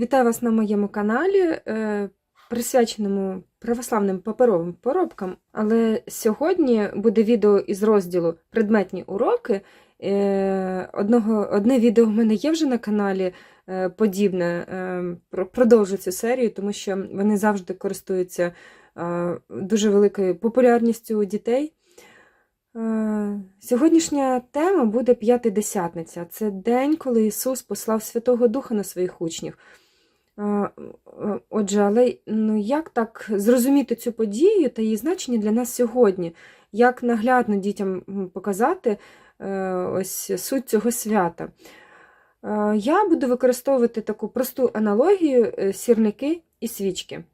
Вітаю вас на моєму каналі, е, присвяченому православним паперовим поробкам. Але сьогодні буде відео із розділу Предметні уроки. Е, Одного, одне відео в мене є вже на каналі е, подібне. Продовжу цю серію, тому що вони завжди користуються дуже великою популярністю у дітей. Сьогоднішня тема буде п'ятидесятниця. Це день, коли Ісус послав Святого Духа на своїх учнів. Е, Отже, але ну, як так зрозуміти цю подію та її значення для нас сьогодні? Як наглядно дітям показати е, ось суть цього свята? Е, Я буду використовувати таку просту аналогію сірники і свічки.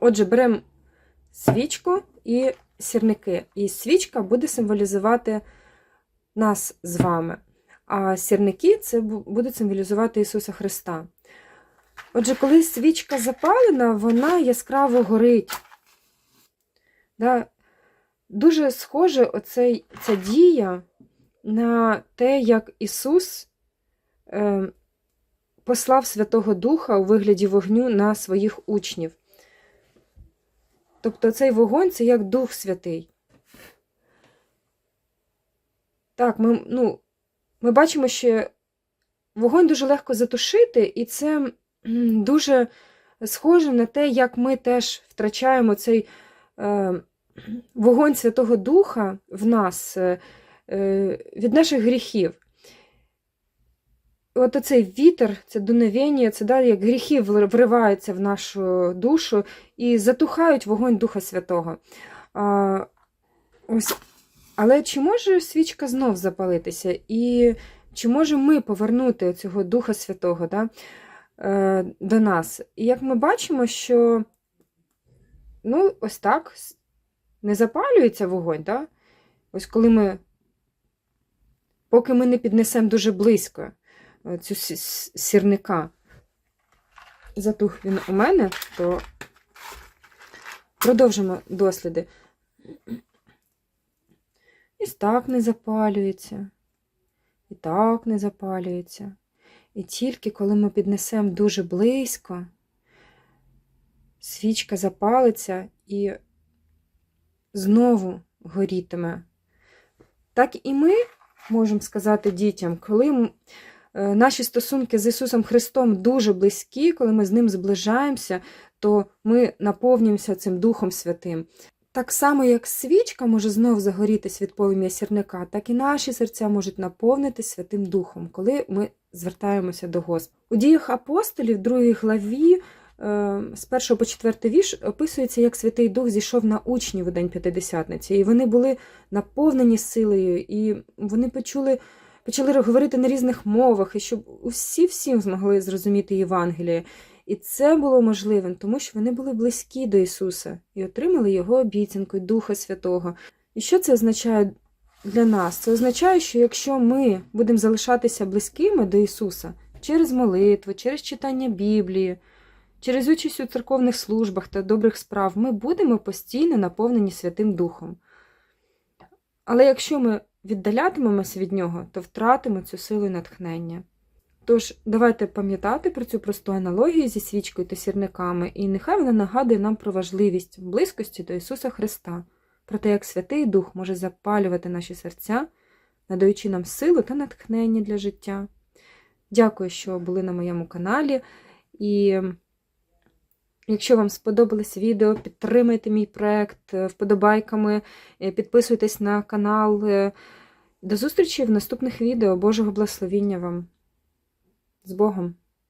Отже, беремо свічку і сірники. І свічка буде символізувати нас з вами. А сірники це будуть символізувати Ісуса Христа. Отже, коли свічка запалена, вона яскраво горить. Да? Дуже схоже оцей, ця дія на те, як Ісус е, послав Святого Духа у вигляді вогню на своїх учнів. Тобто цей вогонь це як Дух Святий. Так, ми, ну, ми бачимо, що вогонь дуже легко затушити, і це дуже схоже на те, як ми теж втрачаємо цей е, вогонь Святого Духа в нас е, е, від наших гріхів. От оцей вітер, це дуновення, це да, як гріхи вриваються в нашу душу і затухають вогонь Духа Святого. А, ось. Але чи може свічка знов запалитися? І чи можемо ми повернути цього Духа Святого да, до нас? І як ми бачимо, що ну, ось так не запалюється вогонь, да? ось коли ми, поки ми не піднесемо дуже близько е, цю сірника, затух він у мене, то продовжимо досліди. І так не запалюється, і так не запалюється. І тільки коли ми піднесемо дуже близько, свічка запалиться і знову горітиме. Так і ми можемо сказати дітям, коли е, наші стосунки з Ісусом Христом дуже близькі, коли ми з Ним зближаємося, то ми наповнюємося цим Духом Святим. Так само, як свічка може знов загорітись від полум'я сірника, так і наші серця можуть наповнитись Святим Духом, коли ми звертаємося до Господа. У діях апостолів, другій главі, е, з 1 по 4 вірш, описується, як Святий Дух зійшов на учнів у День П'ятидесятниці, і вони були наповнені силою, і вони почули, почали говорити на різних мовах, і щоб усі всім змогли зрозуміти Євангеліє. І це було можливим, тому що вони були близькі до Ісуса і отримали Його обіцянку Духа Святого. І що це означає для нас? Це означає, що якщо ми будемо залишатися близькими до Ісуса через молитву, через читання Біблії, через участь у церковних службах та добрих справ, ми будемо постійно наповнені Святим Духом. Але якщо ми віддалятимемося від Нього, то втратимо цю силу і натхнення. Тож, давайте пам'ятати про цю просту аналогію зі свічкою та сірниками, і нехай вона нагадує нам про важливість близькості до Ісуса Христа, про те, як Святий Дух може запалювати наші серця, надаючи нам силу та натхнення для життя. Дякую, що були на моєму каналі. І якщо вам сподобалось відео, підтримайте мій проект вподобайками, е, підписуйтесь на канал. Е, До зустрічі в наступних відео. Божого благословіння вам! З Богом!